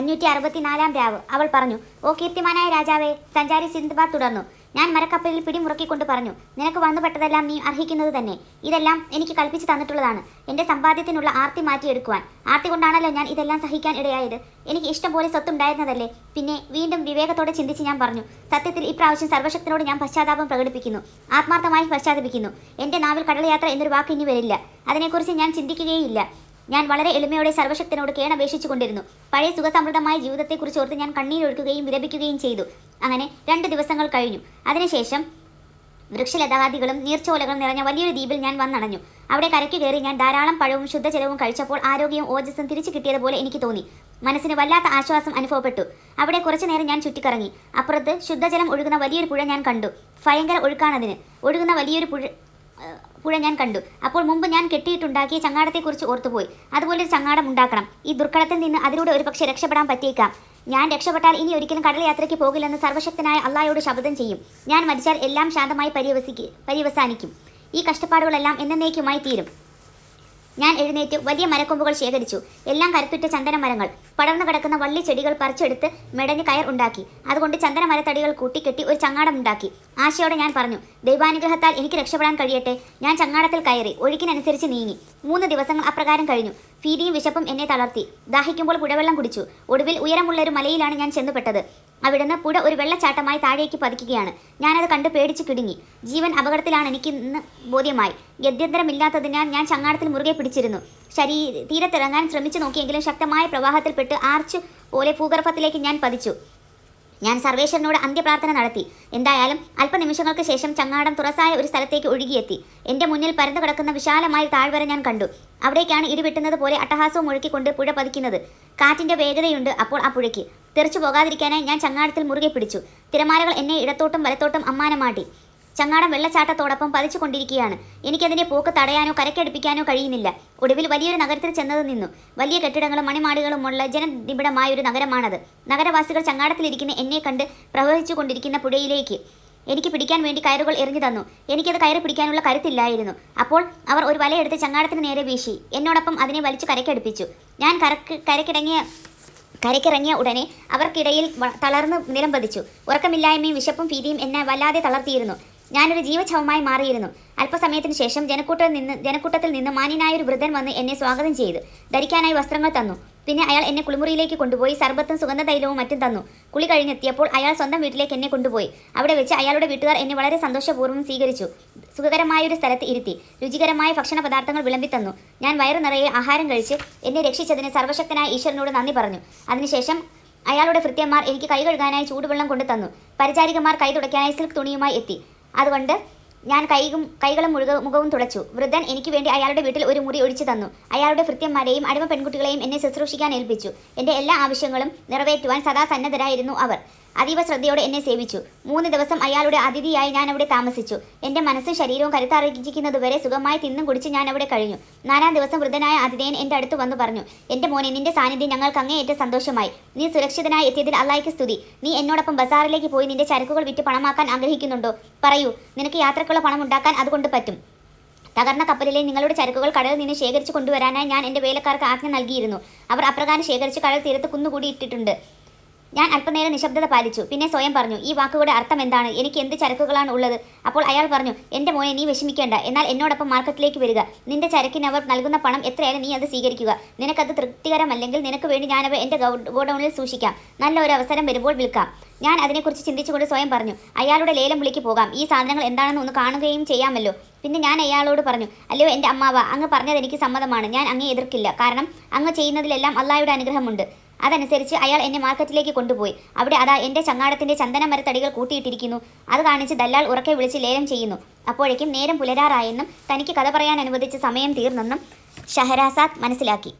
അഞ്ഞൂറ്റി അറുപത്തിനാലാം രാവ്. അവൾ പറഞ്ഞു ഓ കീർത്തിമാനായ രാജാവേ സഞ്ചാരി സിന്ധുബാദ് തുടർന്നു. ഞാൻ മരക്കപ്പലിൽ പിടിമുറുക്കിക്കൊണ്ട് പറഞ്ഞു നിനക്ക് വന്നുപെട്ടതെല്ലാം നീ അർഹിക്കുന്നത് തന്നെ. ഇതെല്ലാം എനിക്ക് കൽപ്പിച്ചു തന്നിട്ടുള്ളതാണ്. എന്റെ സമ്പാദ്യത്തിനുള്ള ആർത്തി മാറ്റിയെടുക്കുവാൻ. ആർത്തി കൊണ്ടാണല്ലോ ഞാൻ ഇതെല്ലാം സഹിക്കാൻ ഇടയായത്. എനിക്ക് ഇഷ്ടം പോലെ സ്വത്തുണ്ടായിരുന്നതല്ലേ? പിന്നെ വീണ്ടും വിവേകത്തോടെ ചിന്തിച്ച് ഞാൻ പറഞ്ഞു സത്യത്തിൽ ഇപ്രാവശ്യം സർവശക്തനോട് ഞാൻ പശ്ചാത്താപം പ്രകടിപ്പിക്കുന്നു. ആത്മാർത്ഥമായി പശ്ചാത്തപിക്കുന്നു. എന്റെ നാവിൽ കടൽയാത്ര എന്നൊരു വാക്ക് ഇനി വരില്ല. അതിനെക്കുറിച്ച് ഞാൻ ചിന്തിക്കുകയില്ല. ഞാൻ വളരെ എളിമയോടെ സർവശക്തനോട് കേണപേക്ഷിച്ചു കൊണ്ടിരുന്നു പഴയ സുഖസമൃദ്ധമായ ജീവിതത്തെക്കുറിച്ച് ഓർത്ത് ഞാൻ കണ്ണീരൊഴുക്കുകയും വിലപിക്കുകയും ചെയ്തു. അങ്ങനെ രണ്ട് ദിവസങ്ങൾ കഴിഞ്ഞു. അതിനുശേഷം വൃക്ഷലതാദികളും നീർച്ചോലകളും നിറഞ്ഞ വലിയൊരു ദ്വീപിൽ ഞാൻ വന്നണഞ്ഞു. അവിടെ കരയ്ക്ക് കയറി ഞാൻ ധാരാളം പഴവും ശുദ്ധജലവും കഴിച്ചപ്പോൾ ആരോഗ്യവും ഓജസ്സും തിരിച്ചു കിട്ടിയതുപോലെ എനിക്ക് തോന്നി. മനസ്സിന് വല്ലാത്ത ആശ്വാസം അനുഭവപ്പെട്ടു. അവിടെ കുറച്ചു നേരം ഞാൻ ചുറ്റിക്കറങ്ങി. അപ്പുറത്ത് ശുദ്ധജലം ഒഴുകുന്ന വലിയൊരു പുഴ ഞാൻ കണ്ടു. ഭയങ്കര ഒഴുക്കാണതിന്. ഒഴുകുന്ന വലിയൊരു പുഴ പുഴ ഞാൻ കണ്ടു. അപ്പോൾ മുമ്പ് ഞാൻ കെട്ടിയിട്ടുണ്ടാക്കിയ ചങ്ങാടത്തെക്കുറിച്ച് ഓർത്തുപോയി. അതുപോലെ ഒരു ചങ്ങാടം ഉണ്ടാക്കണം. ഈ ദുർഘടത്തിൽ നിന്ന് അതിലൂടെ ഒരു പക്ഷേ രക്ഷപ്പെടാൻ പറ്റിയേക്കാം. ഞാൻ രക്ഷപ്പെട്ടാൽ ഇനി ഒരിക്കലും കടൽ യാത്രയ്ക്ക് പോകില്ലെന്ന് സർവശക്തനായ അള്ളായോട് ശബ്ദം ചെയ്യും. ഞാൻ മരിച്ചാൽ എല്ലാം ശാന്തമായി പര്യവസിക്ക് പര്യവസാനിക്കും. ഈ കഷ്ടപ്പാടുകളെല്ലാം എന്നേക്കുമായി തീരും. ഞാൻ എഴുന്നേറ്റ് വലിയ മരക്കൊമ്പുകൾ ശേഖരിച്ചു. എല്ലാം കരുത്തുറ്റ ചന്ദനമരങ്ങൾ. പടർന്നു കിടക്കുന്ന വള്ളി ചെടികൾ പറിച്ചെടുത്ത് മെടഞ്ഞ് കയർ ഉണ്ടാക്കി. അതുകൊണ്ട് ചന്ദന മരത്തടികൾ കൂട്ടിക്കെട്ടി ഒരു ചങ്ങാടം ഉണ്ടാക്കി. ആശയോടെ ഞാൻ പറഞ്ഞു ദൈവാനുഗ്രഹത്താൽ എനിക്ക് രക്ഷപ്പെടാൻ കഴിയട്ടെ. ഞാൻ ചങ്ങാടത്തിൽ കയറി ഒഴുക്കിനനുസരിച്ച് നീങ്ങി. മൂന്ന് ദിവസങ്ങൾ അപ്രകാരം കഴിഞ്ഞു. ഭീതിയും വിശപ്പും എന്നെ തളർത്തി. ദാഹിക്കുമ്പോൾ പുഴവെള്ളം കുടിച്ചു. ഒടുവിൽ ഉയരമുള്ള ഒരു മലയിലാണ് ഞാൻ ചെന്നുപെട്ടത്. അവിടുന്ന് പുഴ ഒരു വെള്ളച്ചാട്ടമായി താഴേക്ക് പതിക്കുകയാണ്. ഞാനത് കണ്ട് പേടിച്ച് കിടുങ്ങി. ജീവൻ അപകടത്തിലാണ് എനിക്ക് ഇന്ന് ബോധ്യമായി. ഗത്യന്തരമില്ലാത്തതിനാൽ ഞാൻ ചങ്ങാടത്തിൽ മുറുകെ പിടിച്ചിരുന്നു. ശരീ തീരത്തിറങ്ങാൻ ശ്രമിച്ചു നോക്കിയെങ്കിലും ശക്തമായ പ്രവാഹത്തിൽപ്പെട്ട് ആർച്ച് പോലെ ഭൂഗർഭത്തിലേക്ക് ഞാൻ പതിച്ചു. ഞാൻ സർവേശ്വരനോട് അന്ത്യപ്രാർത്ഥന നടത്തി. എന്തായാലും അല്പനിമിഷങ്ങൾക്ക് ശേഷം ചങ്ങാടം തുറസായ ഒരു സ്ഥലത്തേക്ക് ഒഴുകിയെത്തി. എന്റെ മുന്നിൽ പരന്നു കിടക്കുന്ന വിശാലമായ താഴ്വര ഞാൻ കണ്ടു. അവിടേക്കാണ് ഇരുവിട്ടുന്നത് പോലെ അട്ടഹാസവും ഒഴുക്കിക്കൊണ്ട് പുഴ പതിക്കുന്നത്. കാറ്റിന്റെ വേഗതയുണ്ട് അപ്പോൾ ആ പുഴയ്ക്ക്. തെറിച്ചു പോകാതിരിക്കാനായി ഞാൻ ചങ്ങാടത്തിൽ മുറുകെ പിടിച്ചു. തിരമാലകൾ എന്നെ ഇടത്തോട്ടും വലത്തോട്ടും അമ്മാനമാട്ടി ചങ്ങാടം വെള്ളച്ചാട്ടത്തോടൊപ്പം പതിച്ചു കൊണ്ടിരിക്കുകയാണ് എനിക്കതിന്റെ പോക്ക് തടയാനോ കരക്കടുപ്പിക്കാനോ കഴിയുന്നില്ല. ഒടുവിൽ വലിയൊരു നഗരത്തിൽ ചെന്നത് നിന്നു. വലിയ കെട്ടിടങ്ങളും മണിമാടുകളും ഉള്ള ജനനിബിഡമായ ഒരു നഗരമാണത്. നഗരവാസികൾ ചങ്ങാടത്തിലിരിക്കുന്ന എന്നെ കണ്ട് പ്രവഹിച്ചു കൊണ്ടിരിക്കുന്ന പുഴയിലേക്ക് എനിക്ക് പിടിക്കാൻ വേണ്ടി കയറുകൾ എറിഞ്ഞു തന്നു. എനിക്കത് കയറി പിടിക്കാനുള്ള കരുത്തില്ലായിരുന്നു. അപ്പോൾ അവർ ഒരു വലയെടുത്ത് ചങ്ങാടത്തിന് നേരെ വീശി. എന്നോടൊപ്പം അതിനെ വലിച്ചു കരക്കടുപ്പിച്ചു ഞാൻ കരക്ക് കരക്കിടങ്ങിയ കരക്കിറങ്ങിയ ഉടനെ അവർക്കിടയിൽ തളർന്ന് നിലം പതിച്ചു ഉറക്കമില്ലായ്മയും വിശപ്പും ഭീതിയും എന്നെ വല്ലാതെ തളർത്തിയിരുന്നു. ഞാനൊരു ജീവച്ഛവമായി മാറിയിരുന്നു. അല്പസമയത്തിന് ശേഷം ജനക്കൂട്ടത്തിൽ നിന്ന് ജനക്കൂട്ടത്തിൽ നിന്ന് മാന്യനായ ഒരു വൃദ്ധൻ വന്ന് എന്നെ സ്വാഗതം ചെയ്തു. ധരിക്കാനായി വസ്ത്രങ്ങൾ തന്നു. പിന്നെ അയാൾ എന്നെ കുളിമുറിയിലേക്ക് കൊണ്ടുപോയി സർബത്തും സുഗന്ധ തൈലവും മറ്റും തന്നു. കുളി കഴിഞ്ഞെത്തിയപ്പോൾ അയാൾ സ്വന്തം വീട്ടിലേക്ക് എന്നെ കൊണ്ടുപോയി. അവിടെ വെച്ച് അയാളുടെ വീട്ടുകാർ എന്നെ വളരെ സന്തോഷപൂർവം സ്വീകരിച്ചു. സുഖകരമായ ഒരു സ്ഥലത്ത് ഇരുത്തി. രുചികരമായ ഭക്ഷണ പദാർത്ഥങ്ങൾ വിളമ്പി തന്നു ഞാൻ വയറു നിറയെ ആഹാരം കഴിച്ച് എന്നെ രക്ഷിച്ചതിന് സർവശക്തനായ ഈശ്വരനോട് നന്ദി പറഞ്ഞു. അതിനുശേഷം അയാളുടെ ഭൃത്യന്മാർ എനിക്ക് കൈ കഴുകാനായി ചൂടുവെള്ളം കൊണ്ടു തന്നു പരിചാരികമാർ കൈ തുടയ്ക്കാനായി സിൽക്ക് തുണിയുമായി എത്തി. അതുകൊണ്ട് ഞാൻ കൈകും കൈകളും മുഴുക മുഖവും തുടച്ചു. വൃദ്ധൻ എനിക്ക് വേണ്ടി അയാളുടെ വീട്ടിൽ ഒരു മുറി ഒഴിച്ചു തന്നു. അയാളുടെ ഭൃത്യന്മാരെയും അടിമ പെൺകുട്ടികളെയും എന്നെ ശുശ്രൂഷിക്കാൻ ഏൽപ്പിച്ചു. എന്റെ എല്ലാ ആവശ്യങ്ങളും നിറവേറ്റുവാൻ സദാ സന്നദ്ധരായിരുന്നു അവർ. അതീവ ശ്രദ്ധയോടെ എന്നെ സേവിച്ചു. മൂന്ന് ദിവസം അയാളുടെ അതിഥിയായി ഞാൻ അവിടെ താമസിച്ചു. എന്റെ മനസ്സും ശരീരവും കരുത്താർജിക്കുന്നതുവരെ സുഖമായി തിന്നും കുടിച്ച് ഞാൻ അവിടെ കഴിഞ്ഞു. നാലാം ദിവസം വൃദ്ധനായ അതിഥേയൻ എന്റെ അടുത്ത് വന്നു പറഞ്ഞു എന്റെ മോനെ നിന്റെ സാന്നിധ്യം ഞങ്ങൾക്ക് അങ്ങേയറ്റം സന്തോഷമായി. നീ സുരക്ഷിതനായി എത്തിയതിൽ അള്ളായിക്ക് സ്തുതി. നീ എന്നോടൊപ്പം ബസാറിലേക്ക് പോയി നിന്റെ ചരക്കുകൾ വിറ്റ് പണമാക്കാൻ ആഗ്രഹിക്കുന്നുണ്ടോ? പറയൂ നിനക്ക് യാത്രക്കുള്ള പണം ഉണ്ടാക്കാൻ അതുകൊണ്ട് പറ്റും. തകർന്ന കപ്പലിലെ നിങ്ങളുടെ ചരക്കുകൾ കടലിൽ നിന്ന് ശേഖരിച്ചു കൊണ്ടുവരാനായി ഞാൻ എന്റെ വേലക്കാർക്ക് ആജ്ഞ നൽകിയിരുന്നു. അവർ അപ്രകാരം ശേഖരിച്ച് കടൽ തീരത്ത് കുന്നുകൂടി ഇട്ടിട്ടുണ്ട്. ഞാൻ അല്പനേരം നിശബ്ദത പാലിച്ചു. പിന്നെ സ്വയം പറഞ്ഞു ഈ വാക്കുകളുടെ അർത്ഥം എന്താണ്? എനിക്ക് എന്ത് ചരക്കുകളാണ് ഉള്ളത്? അപ്പോൾ അയാൾ പറഞ്ഞു എന്റെ മോനെ നീ വിഷമിക്കേണ്ട. എന്നാൽ എന്നോടൊപ്പം മാർക്കറ്റിലേക്ക് വരിക. നിന്റെ ചരക്കിന് അവർ നൽകുന്ന പണം എത്രയായാലും നീ അത് സ്വീകരിക്കുക. നിനക്കത് തൃപ്തികരമല്ലെങ്കിൽ നിനക്ക് വേണ്ടി ഞാനവ എന്റെ ഗോഡൗണിൽ സൂക്ഷിക്കാം. നല്ല ഒരു അവസരം വരുമ്പോൾ വിൽക്കാം. ഞാൻ അതിനെക്കുറിച്ച് ചിന്തിച്ചുകൊണ്ട് സ്വയം പറഞ്ഞു അയാളുടെ ലേലം വിളിക്ക് പോകാം. ഈ സാധനങ്ങൾ എന്താണെന്ന് ഒന്ന് കാണുകയും ചെയ്യാമല്ലോ. പിന്നെ ഞാൻ അയാളോട് പറഞ്ഞു അല്ലയോ എന്റെ അമ്മാവ അങ്ങ് പറഞ്ഞത് എനിക്ക് സമ്മതമാണ്. ഞാൻ അങ്ങേ എതിർക്കില്ല. കാരണം അങ്ങ് ചെയ്യുന്നതിലെല്ലാം അള്ളാഹയുടെ അനുഗ്രഹമുണ്ട്. അതനുസരിച്ച് അയാൾ എന്നെ മാർക്കറ്റിലേക്ക് കൊണ്ടുപോയി. അവിടെ അതാ എന്റെ ചങ്ങാടത്തിന്റെ ചന്ദനമരത്തടികൾ കൂട്ടിയിട്ടിരിക്കുന്നു. അത് കാണിച്ച് ദല്ലാൾ ഉറക്കെ വിളിച്ച് ലേലം ചെയ്യുന്നു. അപ്പോഴേക്കും നേരം പുലരാറായെന്നും തനിക്ക് കഥ പറയാൻ അനുവദിച്ച സമയം തീർന്നെന്നും ഷഹരാസാദ് മനസ്സിലാക്കി.